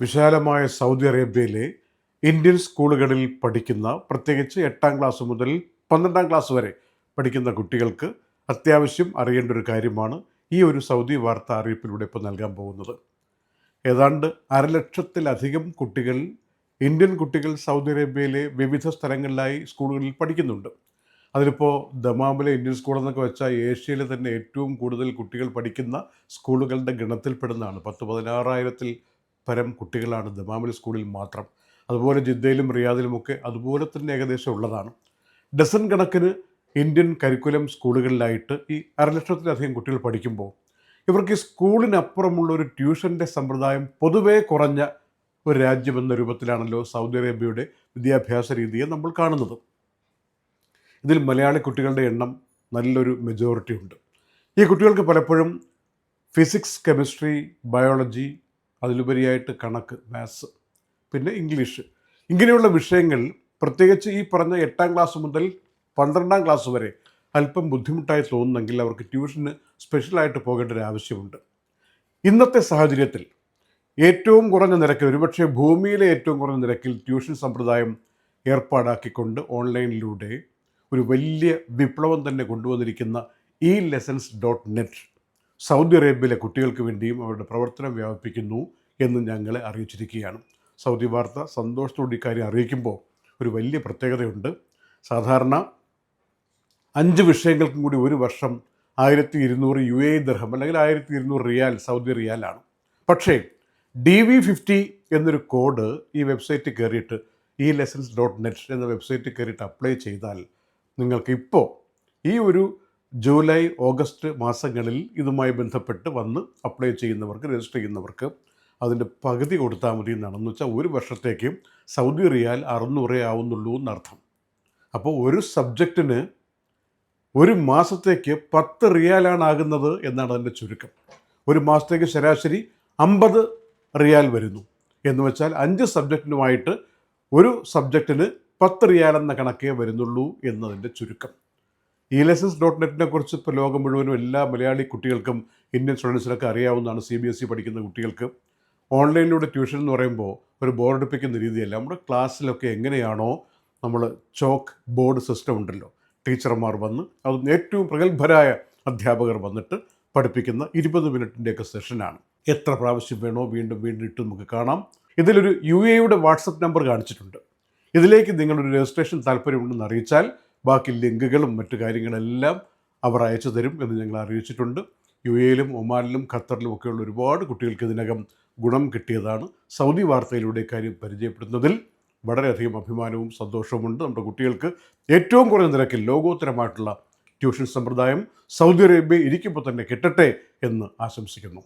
വിശാലമായ സൗദി അറേബ്യയിലെ ഇന്ത്യൻ സ്കൂളുകളിൽ പഠിക്കുന്ന പ്രത്യേകിച്ച് എട്ടാം ക്ലാസ് മുതൽ പന്ത്രണ്ടാം ക്ലാസ് വരെ പഠിക്കുന്ന കുട്ടികൾക്ക് അത്യാവശ്യം അറിയേണ്ട ഒരു കാര്യമാണ് ഈ ഒരു സൗദി വാർത്താ അറിയിപ്പിലൂടെ ഇപ്പോൾ നൽകാൻ പോകുന്നത്. ഏതാണ്ട് അരലക്ഷത്തിലധികം കുട്ടികൾ ഇന്ത്യൻ കുട്ടികൾ സൗദി അറേബ്യയിലെ വിവിധ സ്ഥലങ്ങളിലായി സ്കൂളുകളിൽ പഠിക്കുന്നുണ്ട്. അതിലിപ്പോൾ ദമാമിലെ ഇന്ത്യൻ സ്കൂൾ എന്നൊക്കെ വെച്ചാൽ ഏഷ്യയിലെ തന്നെ ഏറ്റവും കൂടുതൽ കുട്ടികൾ പഠിക്കുന്ന സ്കൂളുകളുടെ ഗണത്തിൽപ്പെടുന്നതാണ്. പത്ത് പതിനാറായിരത്തിൽ പരം കുട്ടികളാണ് ദമാമിൽ സ്കൂളിൽ മാത്രം. അതുപോലെ ജിദ്ദയിലും റിയാദിലുമൊക്കെ അതുപോലെ തന്നെ ഏകദേശം ഉള്ളതാണ്. ഡസൺ കണക്കിന് ഇന്ത്യൻ കരിക്കുലം സ്കൂളുകളിലായിട്ട് ഈ അരലക്ഷത്തിലധികം കുട്ടികൾ പഠിക്കുമ്പോൾ ഇവർക്ക് ഈ സ്കൂളിനപ്പുറമുള്ള ഒരു ട്യൂഷന്റെ സമ്പ്രദായം പൊതുവേ കുറഞ്ഞ ഒരു രാജ്യമെന്ന രൂപത്തിലാണല്ലോ സൗദി അറേബ്യയുടെ വിദ്യാഭ്യാസ രീതിയെ നമ്മൾ കാണുന്നത്. ഇതിൽ മലയാളി കുട്ടികളുടെ എണ്ണം നല്ലൊരു മെജോറിറ്റി ഉണ്ട്. ഈ കുട്ടികൾക്ക് പലപ്പോഴും ഫിസിക്സ് കെമിസ്ട്രി ബയോളജി അതിലുപരിയായിട്ട് കണക്ക് മാത്സ് പിന്നെ ഇംഗ്ലീഷ് ഇങ്ങനെയുള്ള വിഷയങ്ങൾ പ്രത്യേകിച്ച് ഈ പറഞ്ഞ എട്ടാം ക്ലാസ് മുതൽ പന്ത്രണ്ടാം ക്ലാസ് വരെ അല്പം ബുദ്ധിമുട്ടായി തോന്നുന്നെങ്കിൽ അവർക്ക് ട്യൂഷന് സ്പെഷ്യലായിട്ട് പോകേണ്ട ഒരു ആവശ്യമുണ്ട്. ഇന്നത്തെ സാഹചര്യത്തിൽ ഏറ്റവും കുറഞ്ഞ നിരക്കിൽ ഒരുപക്ഷെ ഭൂമിയിലെ ഏറ്റവും കുറഞ്ഞ നിരക്കിൽ ട്യൂഷൻ സമ്പ്രദായം ഏർപ്പാടാക്കിക്കൊണ്ട് ഓൺലൈനിലൂടെ ഒരു വലിയ വിപ്ലവം തന്നെ കൊണ്ടുവന്നിരിക്കുന്ന ഈ ലെസൻസ് ഡോട്ട് നെറ്റ് സൗദി അറേബ്യയിലെ കുട്ടികൾക്ക് വേണ്ടിയും അവരുടെ പ്രവർത്തനം വ്യാപിപ്പിക്കുന്നു എന്ന് ഞങ്ങളെ അറിയിച്ചിരിക്കുകയാണ്. സൗദി വാർത്ത സന്തോഷത്തോടെ ഇക്കാര്യം അറിയിക്കുമ്പോൾ ഒരു വലിയ പ്രത്യേകതയുണ്ട്. സാധാരണ അഞ്ച് വിഷയങ്ങൾക്കും കൂടി ഒരു വർഷം ആയിരത്തി ഇരുന്നൂറ് യു എ ദർഹം അല്ലെങ്കിൽ ആയിരത്തി ഇരുന്നൂറ് റിയാൽ സൗദി റിയാലാണ്. പക്ഷേ ഡി വി ഫിഫ്റ്റി എന്നൊരു കോഡ് ഈ വെബ്സൈറ്റ് കയറിയിട്ട് ഇ ലെസൻസ് ഡോട്ട് നെറ്റ് എന്ന വെബ്സൈറ്റ് കയറിയിട്ട് അപ്ലൈ ചെയ്താൽ നിങ്ങൾക്ക് ഇപ്പോൾ ഈ ഒരു ജൂലൈ ഓഗസ്റ്റ് മാസങ്ങളിൽ ഇതുമായി ബന്ധപ്പെട്ട് വന്ന് അപ്ലൈ ചെയ്യുന്നവർക്ക് രജിസ്റ്റർ ചെയ്യുന്നവർക്ക് അതിന്റെ പകുതി കൊടുത്താൽ മതി എന്നാണ്. എന്ന് വെച്ചാൽ ഒരു വർഷത്തേക്ക് സൗദി റിയാൽ അറുന്നൂറേ ആവുന്നുള്ളൂ എന്നർത്ഥം. അപ്പോൾ ഒരു സബ്ജക്റ്റിന് ഒരു മാസത്തേക്ക് പത്ത് റിയാലാണ് ആകുന്നത് എന്നാണ് അതിന്റെ ചുരുക്കം. ഒരു മാസത്തേക്ക് ശരാശരി അമ്പത് റിയാൽ വരുന്നു. എന്ന് വെച്ചാൽ അഞ്ച് സബ്ജക്റ്റിനുമായിട്ട് ഒരു സബ്ജക്റ്റിന് പത്ത് റിയാൽ എന്ന കണക്കേ വരുന്നുള്ളൂ എന്നതിന്റെ ചുരുക്കം. ഇ ലെസൻസ് ഡോട്ട് നെറ്റിനെ കുറിച്ച് ഇപ്പോൾ ലോകം മുഴുവനും എല്ലാ മലയാളി കുട്ടികൾക്കും ഇന്ത്യൻ സ്റ്റുഡൻസിനൊക്കെ അറിയാവുന്നതാണ് സി ബി എസ് ഇ പഠിക്കുന്ന കുട്ടികൾക്ക്. ഓൺലൈനിലൂടെ ട്യൂഷൻ എന്ന് പറയുമ്പോൾ ഒരു ബോർഡിപ്പിക്കുന്ന രീതിയല്ല. നമ്മുടെ ക്ലാസ്സിലൊക്കെ എങ്ങനെയാണോ നമ്മൾ ചോക്ക് ബോർഡ് സിസ്റ്റം ഉണ്ടല്ലോ. ടീച്ചർമാർ വന്ന് അത് ഏറ്റവും പ്രഗത്ഭരായ അധ്യാപകർ വന്നിട്ട് പഠിപ്പിക്കുന്ന ഇരുപത് മിനിറ്റിന്റെയൊക്കെ സെഷനാണ് എത്ര പ്രാവശ്യം വേണോ വീണ്ടും വീണ്ടും ഇട്ട് നമുക്ക് കാണാം. ഇതിലൊരു യു എയുടെ വാട്സപ്പ് നമ്പർ കാണിച്ചിട്ടുണ്ട്. ഇതിലേക്ക് നിങ്ങളൊരു രജിസ്ട്രേഷൻ താല്പര്യമുണ്ടെന്ന് അറിയിച്ചാൽ ബാക്കി ലിങ്കുകളും മറ്റു കാര്യങ്ങളെല്ലാം അവർ അയച്ചു തരും എന്ന് ഞങ്ങൾ അറിയിച്ചിട്ടുണ്ട്. യു എയിലും ഒമാനിലും ഖത്തറിലും ഒക്കെയുള്ള ഒരുപാട് കുട്ടികൾക്ക് ഇതിനകം ഗുണം കിട്ടിയതാണ്. സൗദി വാർത്തയിലൂടെ കാര്യം പരിചയപ്പെടുന്നതിൽ വളരെയധികം അഭിമാനവും സന്തോഷവുമുണ്ട്. നമ്മുടെ കുട്ടികൾക്ക് ഏറ്റവും കുറഞ്ഞ നിരക്കിൽ ലോകോത്തരമായിട്ടുള്ള ട്യൂഷൻ സമ്പ്രദായം സൗദി അറേബ്യ ഇരിക്കുമ്പോൾ തന്നെ കിട്ടട്ടെ എന്ന് ആശംസിക്കുന്നു.